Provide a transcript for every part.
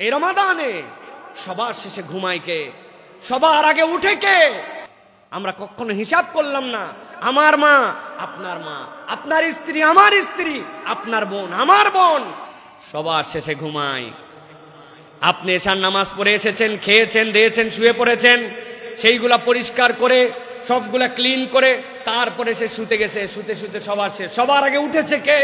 এই রমাদানে সবার শেষে ঘুমায় কে? সবার আগে উঠে কে? আমরা কখনো হিসাব করলাম না, আমার মা, আপনার মা, আপনার স্ত্রী, আমার স্ত্রী, আপনার বোন, আমার বোন, সবার শেষে ঘুমায়। আপনি এসার নামাজ পড়ে এসেছেন, খেয়েছেন, দিয়েছেন, শুয়ে পড়েছেন, সেইগুলা পরিষ্কার করে, সবগুলা ক্লিন করে, তারপরে সে শুতে গেছে, শুতে শুতে সবার শেষ। সবার আগে উঠেছে কে?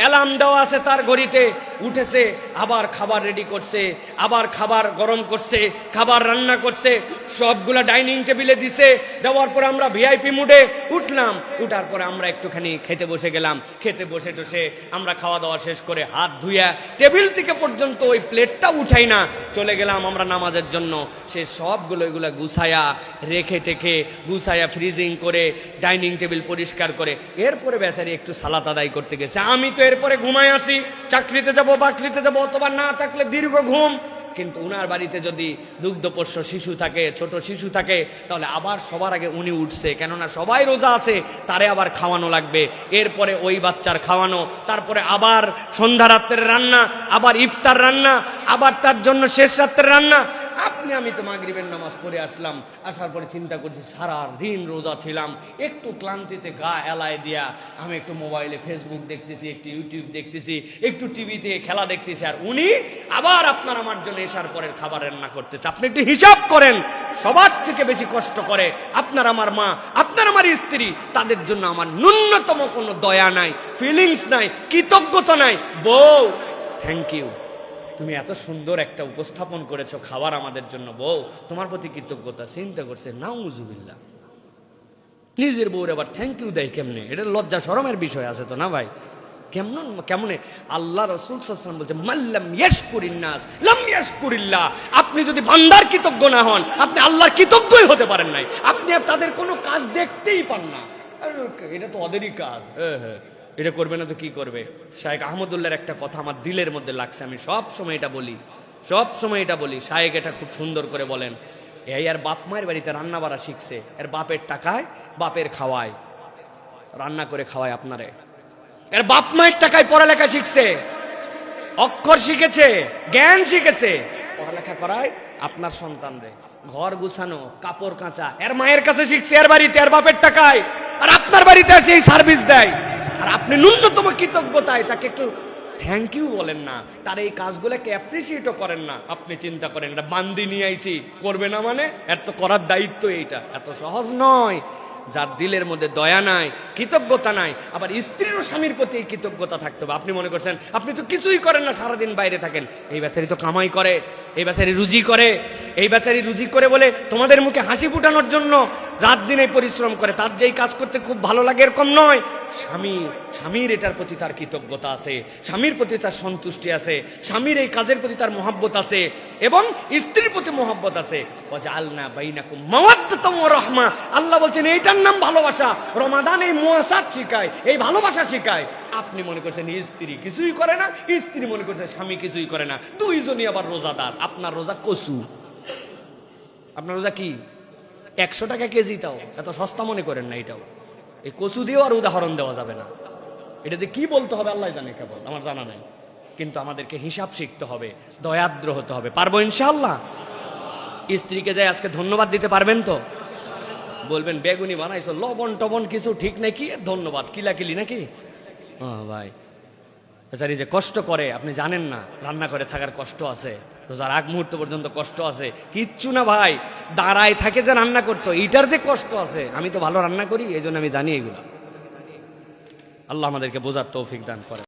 অ্যালার্ম দেওয়া আছে তার ঘড়িতে, উঠেছে, আবার খাবার রেডি করছে, আবার খাবার গরম করছে, খাবার রান্না করছে, সবগুলা ডাইনিং টেবিলে দিছে, দেওয়ার পরে আমরা ভিআইপি মুডে উঠলাম, উঠার পরে আমরা একটুখানি খেতে বসে গেলাম, খেতে বসে টসে আমরা খাওয়া দাওয়া শেষ করে হাত ধুইয়া টেবিল থেকে পর্যন্ত ওই প্লেটটা উঠাই না, চলে গেলাম আমরা নামাজের জন্য। সে সবগুলো এগুলা গুছায়া রেখে টেখে গুছায়া ফ্রিজিং করে, ডাইনিং টেবিল পরিষ্কার করে, এরপরে বেচারি একটু সালাত আদায় করতে গেছে। আমি তো এরপরে ঘুমাই আছি, চাকরিতে যাব, বাকরিতে যাব, অথবা না থাকলে দীর্ঘ ঘুম। কিন্তু উনার বাড়িতে যদি দুগ্ধপোষ্য শিশু থাকে, ছোট শিশু থাকে, তাহলে আবার সবার আগে উনি উঠছে। কেননা সবাই রোজা আছে, তারে আবার খাওয়ানো লাগবে। এরপরে ওই বাচ্চার খাওয়ানো, তারপরে আবার সন্ধ্যা রাত্রের রান্না, আবার ইফতার রান্না, আবার তার জন্য শেষ রাত্রের রান্না আপনি, আমি তো মাগরিবের নামাজ পড়ে আসলাম, আসার পরে চিন্তা করছি সারা দিন রোজা ছিলাম, একটু ক্লান্তিতে গা এলায় দিয়া আমি একটু মোবাইলে ফেসবুক দেখতেছি, একটু ইউটিউব দেখতেছি, একটু টিভিতে খেলা দেখতেছি, আর উনি আবার আপনার আমার জন্য এসার পরের খাবার রান্না করতেছে। আপনি একটু হিসাব করেন, সবার থেকে বেশি কষ্ট করে আপনার আমার মা, আপনার আমার স্ত্রী, তাদের জন্য আমার ন্যূনতম কোনো দয়া নাই ফিলিংস নাই, কৃতজ্ঞতা নাই। বউ থ্যাংক ইউ তুমি এত সুন্দর একটা উপস্থাপন করেছ খাবার আমাদের জন্য, বউ। তোমার প্রতি কৃতজ্ঞতা, চিন্তা করছে নাউজুবিল্লা নিজের বউর আবার থ্যাংক ইউ দেয় কেমনে? এটা লজ্জা, শরমের বিষয় আছে তো না ভাই? কেমন, কেমনে? আল্লাহ রসুল সাল্লাম বলছে মাল্লাম ইয়াশকুরিন্নাস, লাম ইয়াশকুরিল্লাহ। আপনি যদি বান্দার কৃতজ্ঞ না হন, আপনি আল্লাহর কৃতজ্ঞই হতে পারেন নাই। আপনি তাদের কোনো কাজ দেখতেই পান না। এটা তো ওদেরই কাজ। হ্যাঁ হ্যাঁ। এটা করবে না তো কি করবে? শাহেক আহমদুল্লাহর একটা কথা আমার দিলের মধ্যে লাগছে, আমি সব সময় এটা বলি, সব সময় এটা বলি। শাহেক এটা খুব সুন্দর করে বলেন, এই আর বাপ মায়ের বাড়িতে রান্না বাড়া শিখছে, এর বাপের টাকায় বাপের খাওয়ায়, রান্না করে খাওয়ায় আপনারে। এর বাপ মায়ের টাকায় পড়ালেখা শিখছে, অক্ষর শিখেছে, জ্ঞান শিখেছে, পড়ালেখা করায় আপনার সন্তানরে ঘর গুছানো, কাপড় কাঁচা, এর মায়ের কাছে শিখছে, এর বাড়িতে এর বাপের টাকায়, আর আপনার বাড়িতে এসে এই সার্ভিস দেয়। আর আপনি ন্যূনতম কৃতজ্ঞতায় তাকে একটু থ্যাংক ইউ বলেন না। তার এই কাজগুলোকে অ্যাপ্রিসিয়েটও করেন না। আপনি চিন্তা করেন, এটা বান্দি নিয়ে আইছি। করবে না মানে? এত করার দায়িত্ব এইটা। এত সহজ নয়। যার দিলের মধ্যে দয়া নাই, কৃতজ্ঞতা নাই, আবার স্ত্রীর স্বামীর প্রতি কৃতজ্ঞতা থাকতে হবে। আপনি মনে করছেন, আপনি তো কিছুই করেন না, সারাদিন বাইরে থাকেন। এই বেচারি তো কামাই করে, এই বেচারি রুজি করে, এই বেচারি রুজি করে বলে তোমাদের মুখে হাসি ফুটানোর জন্য রাত দিনে পরিশ্রম করে, তার যেই কাজ করতে খুব ভালো লাগে এরকম নয়। স্বামী, স্বামীর এটার প্রতি তার কৃতজ্ঞতা আছে, স্বামীর প্রতি তার সন্তুষ্টি আছে, স্বামীর এই কাজের প্রতি তার মহাব্বত আছে এবং স্ত্রীর প্রতি মহাব্বত আছে। আলনা বাইনাকুম মাওয়াদ্দাতুম ওয়া রাহমা। আল্লাহ বলছেন, এইটার নাম ভালোবাসা। রমাদান এই মুয়াসাত শিখায়, এই ভালোবাসা শিখায়। আপনি মনে করছেন, স্ত্রী কিছুই করে না, স্ত্রী মনে করছে, স্বামী কিছুই করে না। দুইজনই আবার রোজাদার। আপনার রোজা কসু? আপনার রোজা কি? একশো টাকা কেজি তাও। এত সস্তা মনে করেন না এটাও। এই কচু দিয়েও আর উদাহরণ দেওয়া যাবে না। এটা যে কি বলতে হবে আল্লাহ জানে কেবল, আমার জানা নাই। কিন্তু আমাদেরকে হিসাব শিখতে হবে, দয়াদ্র হতে হবে। পারব ইনশাল্লাহ স্ত্রীকে যাই আজকে ধন্যবাদ দিতে পারবেন তো? বলবেন, বেগুনি বানাইছো লবণ টবন কিছু ঠিক নাকি ধন্যবাদ। কিলাকিলি নাকি? ও ভাই। বেচারি যে কষ্ট করে, আপনি জানেন না রান্না করে থাকার কষ্ট আছে, রোজার আগ মুহূর্ত পর্যন্ত কষ্ট আছে। কিচ্ছু না ভাই, দাঁড়ায় থাকে যে রান্না করতো, এইটার যে কষ্ট আছে, আমি তো ভালো রান্না করি এই আমি জানি এগুলো। আল্লাহ আমাদেরকে বোঝার তৌফিক দান করে